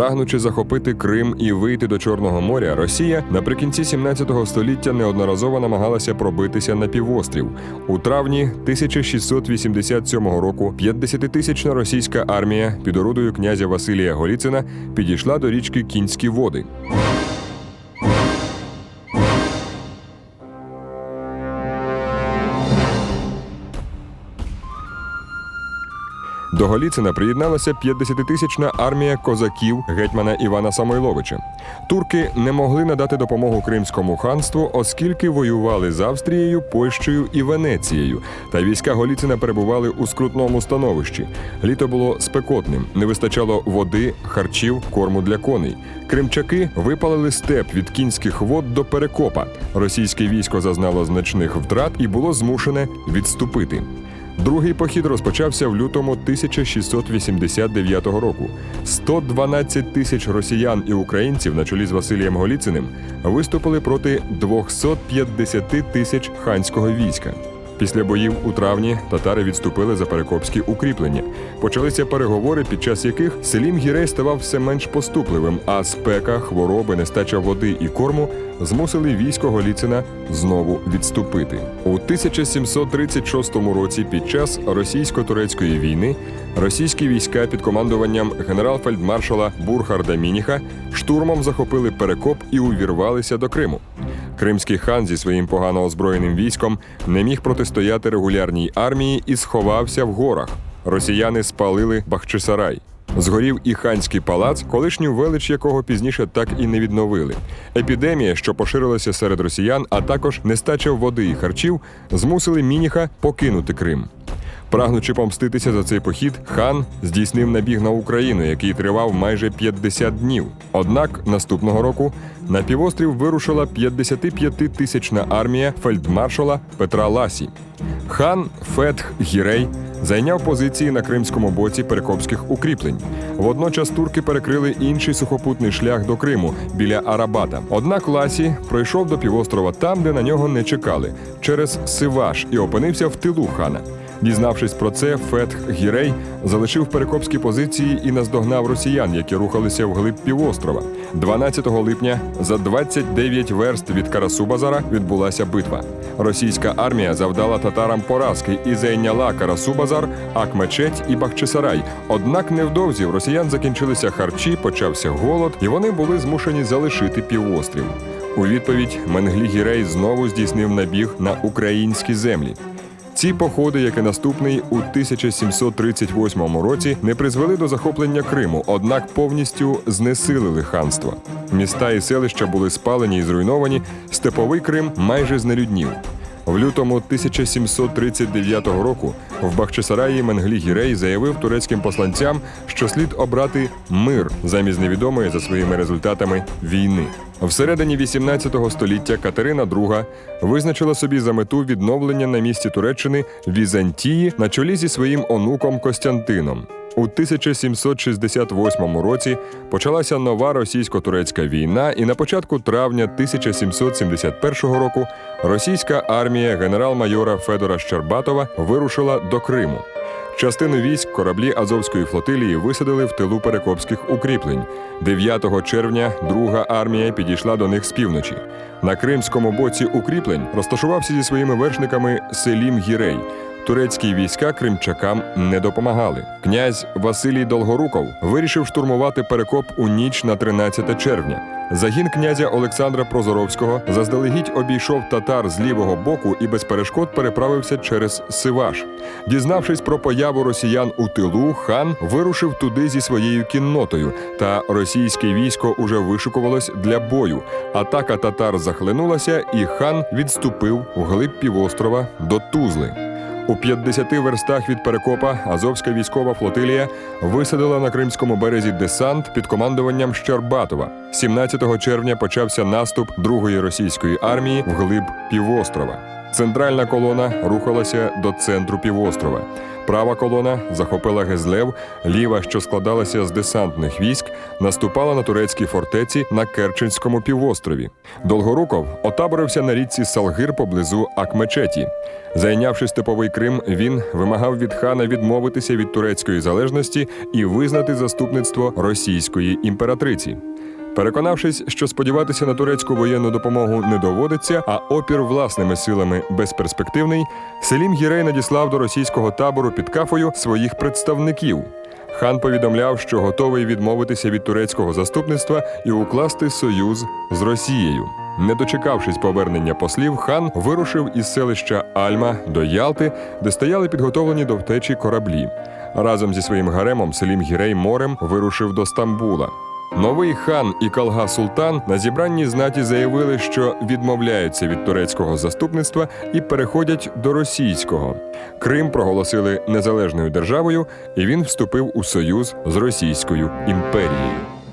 Прагнучи захопити Крим і вийти до Чорного моря, Росія наприкінці 17 століття неодноразово намагалася пробитися на півострів. У травні 1687 року 50-тисячна російська армія під орудою князя Василія Голіцина підійшла до річки Кінські води. До Голіцина приєдналася 50-тисячна армія козаків гетьмана Івана Самойловича. Турки не могли надати допомогу Кримському ханству, оскільки воювали з Австрією, Польщею і Венецією. Та війська Голіцина перебували у скрутному становищі. Літо було спекотним, не вистачало води, харчів, корму для коней. Кримчаки випалили степ від кінських вод до перекопа. Російське військо зазнало значних втрат і було змушене відступити. Другий похід розпочався в лютому 1689 року. 112 тисяч росіян і українців на чолі з Василієм Голіциним виступили проти 250 тисяч ханського війська. Після боїв у травні татари відступили за перекопські укріплення. Почалися переговори, під час яких Селім Гірей ставав все менш поступливим, а спека, хвороби, нестача води і корму змусили військо Голіцина знову відступити. У 1736 році, під час російсько-турецької війни, російські війська під командуванням генерал-фельдмаршала Бурхарда Мініха штурмом захопили перекоп і увірвалися до Криму. Кримський хан зі своїм погано озброєним військом не міг протистояти регулярній армії і сховався в горах. Росіяни спалили Бахчисарай. Згорів і ханський палац, колишню велич якого пізніше так і не відновили. Епідемія, що поширилася серед росіян, а також нестача води і харчів, змусили Мініха покинути Крим. Прагнучи помститися за цей похід, хан здійснив набіг на Україну, який тривав майже 50 днів. Однак наступного року на півострів вирушила 55-тисячна армія фельдмаршала Петра Ласі. Хан Фетх Гірей зайняв позиції на кримському боці перекопських укріплень. Водночас турки перекрили інший сухопутний шлях до Криму біля Арабата. Однак Ласі пройшов до півострова там, де на нього не чекали, через Сиваш і опинився в тилу хана. Дізнавшись про це, Фетх Гірей залишив перекопські позиції і наздогнав росіян, які рухалися вглиб півострова. 12 липня за 29 верст від Карасу-Базара відбулася битва. Російська армія завдала татарам поразки і зайняла Карасу-Базар, Акмечеть і Бахчисарай. Однак невдовзі в росіян закінчилися харчі, почався голод, і вони були змушені залишити півострів. У відповідь Менглі Гірей знову здійснив набіг на українські землі. Ці походи, як і наступний, у 1738 році не призвели до захоплення Криму, однак повністю знесилили ханство. Міста і селища були спалені і зруйновані. Степовий Крим майже знелюднів. В лютому 1739 року в Бахчисараї Менглі Гірей заявив турецьким посланцям, що слід обрати мир замість невідомої за своїми результатами війни. Всередині 18 століття Катерина II визначила собі за мету відновлення на місці Туреччини Візантії на чолі зі своїм онуком Костянтином. У 1768 році почалася нова російсько-турецька війна, і на початку травня 1771 року російська армія генерал-майора Федора Щербатова вирушила до Криму. Частину військ кораблі Азовської флотилії висадили в тилу перекопських укріплень. 9 червня друга армія підійшла до них з півночі. На кримському боці укріплень розташувався зі своїми вершниками Селім Гірей. Турецькі війська кримчакам не допомагали. Князь Василій Долгоруков вирішив штурмувати перекоп у ніч на 13 червня. Загін князя Олександра Прозоровського заздалегідь обійшов татар з лівого боку і без перешкод переправився через Сиваш. Дізнавшись про появу росіян у тилу, хан вирушив туди зі своєю кіннотою. Та російське військо уже вишикувалось для бою. Атака татар захлинулася, і хан відступив вглиб півострова до Тузли. У 50 верстах від Перекопа Азовська військова флотилія висадила на кримському березі десант під командуванням Щербатова. 17 червня почався наступ другої російської армії вглиб півострова. Центральна колона рухалася до центру півострова. Права колона захопила Гезлев, ліва, що складалася з десантних військ, наступала на турецькі фортеці на Керченському півострові. Долгоруков отаборився на річці Салгир поблизу Акмечеті. Зайнявши степовий Крим, він вимагав від хана відмовитися від турецької залежності і визнати заступництво російської імператриці. Переконавшись, що сподіватися на турецьку воєнну допомогу не доводиться, а опір власними силами безперспективний, Селім Гірей надіслав до російського табору під Кафою своїх представників. Хан повідомляв, що готовий відмовитися від турецького заступництва і укласти союз з Росією. Не дочекавшись повернення послів, хан вирушив із селища Альма до Ялти, де стояли підготовлені до втечі кораблі. Разом зі своїм гаремом Селім Гірей морем вирушив до Стамбула. Новий хан і Калга Султан на зібранні знаті заявили, що відмовляються від турецького заступництва і переходять до російського. Крим проголосили незалежною державою, і він вступив у союз з Російською імперією.